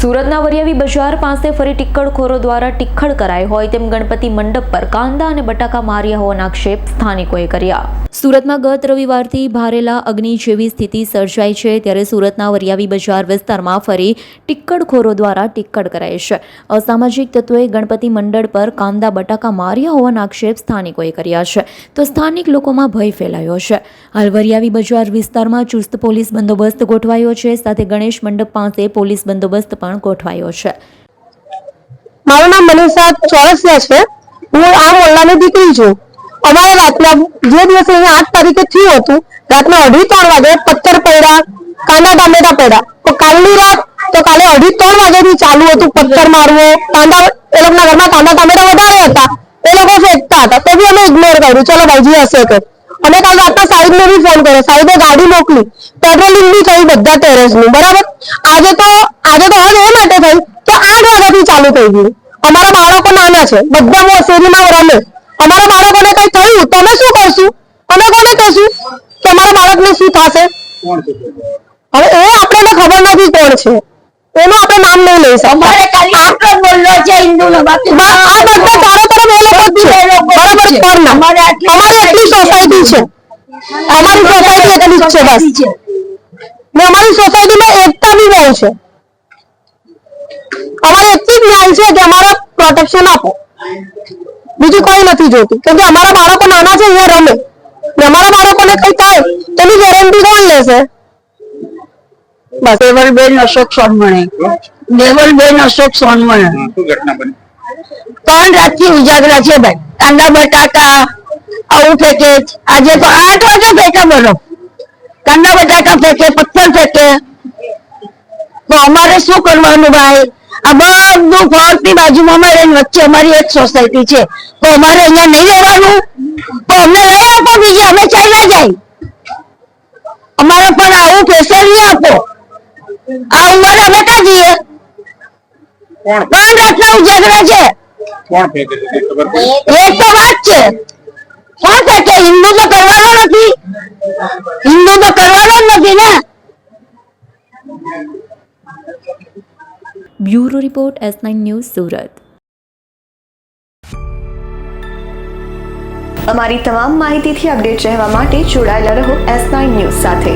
સુરતના વરિયાવી બજાર પાસે ફરી ટિક્કડખોરો દ્વારા ટિક્કડ કરાઈ હોય તેમ ગણપતિ મંડપ પર કાંદા અને બટાકા માર્યા હોવાના આક્ષેપ સ્થાનિકોએ કર્યા. સુરતમાં ગત રવિવારથી ભારેલા અગ્નિ જેવી સ્થિતિ સર્જાઈ છે, ત્યારે સુરતના વરિયાવી બજાર વિસ્તારમાં ફરી ટિક્કડખોરો દ્વારા ટિક્કડ કરાય છે. અસામાજિક તત્વોએ ગણપતિ મંડળ પર કાંદા, બટાકા માર્યા હોવાના આક્ષેપ સ્થાનિકોએ કર્યા છે. તો સ્થાનિક લોકોમાં ભય ફેલાયો છે. હાલ વરિયાવી બજાર વિસ્તારમાં ચુસ્ત પોલીસ બંદોબસ્ત ગોઠવાયો છે, સાથે ગણેશ મંડપ પાસે પોલીસ બંદોબસ્ત પણ ગોઠવાયો છે. મારું નામ મનીષા ચોરસિયા છે. હું આ મોહલ્લાની દીકરી છું. અમારે રાતના જે દિવસે અહીંયા આઠ તારીખે થયું હતું, રાતના અઢી ત્રણ વાગે પથ્થર પડ્યા કાંદા ટામેટા પડ્યા. તો કાલની રાત, તો કાલે અઢી ત્રણ વાગ્યાથી ચાલુ હતું પથ્થર મારવો. કાંદા એ લોકોના ઘરમાં કાંદા ટામેટા વધારે હતા. એ લોકો ફેંકતા હતા. તો બી અમે ઇગ્નોર કર્યું. ચલો ભાઈજી, હશે કે અમે કાલ રાતના સાહેબને બી ફોન કર્યો. સાહેબે ગાડી મોકલી. પેટ્રોલિંગ બી થઈ બધા ટેરેસનું બરાબર? આજે તો આજે તો હદ એ માટે થઈ કે આઠ વાગ્યાથી ચાલુ થઈ ગયું. અમારા બાળકો નાના છે. બધા શેરીમાં રમે. અમારા બાળકોને કઈ થયું? તો અમે શું કરશું? અમે કોને કહેશું કે અમારા બાળકને શું થશે? હવે એ આપણને ખબર નથી કોણ છે. એનું આપણે નામ નહીં લઈ શકતા. અમારે ખાલી આટલો જ બોલલો છે હિન્દુનો બાકી. આ બધા ચારો તરફ એ લોકો જ છે બરાબર કોણના અમારે આટલી એટલી સોસાયટી છે. અમારી સોસાયટી એટલી જ છે બસ. ને અમારી સોસાયટીમાં એકતા બી બહુ છે. અમારે એટલી જ ન્યાય છે કે અમારા પ્રોટેક્શન આપો. બીજું કોઈ નથી જોતું. કેમ કે અમારા બાળકો નાના છે અહીંયા રમે. ને અમારા બાળકોને કઈ થાય તેની ગેરંટી કોણ લેશે? બસ. દેવલબેન અશોક સોનમણે દેવલબેન અશોક સોનમણે શું ઘટના બની? ત્રણ રાતથી ઉજાગરા છે ભાઈ. કાંદા બટાકા આવું ફેંકે. આજે તો આઠ વાગે ફેંકે બોલો કાંદા બટાકા ફેંકે પથ્થર ફેંકે. તો અમારે શું કરવાનું ભાઈ? આ બધું ફળની બાજુમાં અમારે વચ્ચે અમારી એક સોસાયટી છે. તો અમારે અહીંયા નહીં રહેવાનું. તો અમને લઈ આપો બીજે અમે ચાલ્યા જાય. અમારે પણ આવું પ્રેશર નહીં આપો. આ ઉંમરે અમે ક્યાં જઈએ? કોણ? ત્રણ રાતના ઉજાગરા છે. કોણ ફેંકે છે? ખબર પડી? એ તો વાત છે. કોણ કહે કે હિન્દુ તો કરવાનો નથી. હિન્દુ તો કરવાનો જ નથી ને. Bureau report S nine news Surat. અમારી તમામ માહિતીથી અપડેટ રહેવા માટે જોડાયેલા રહો એસ નાઇન ન્યૂઝ સાથે.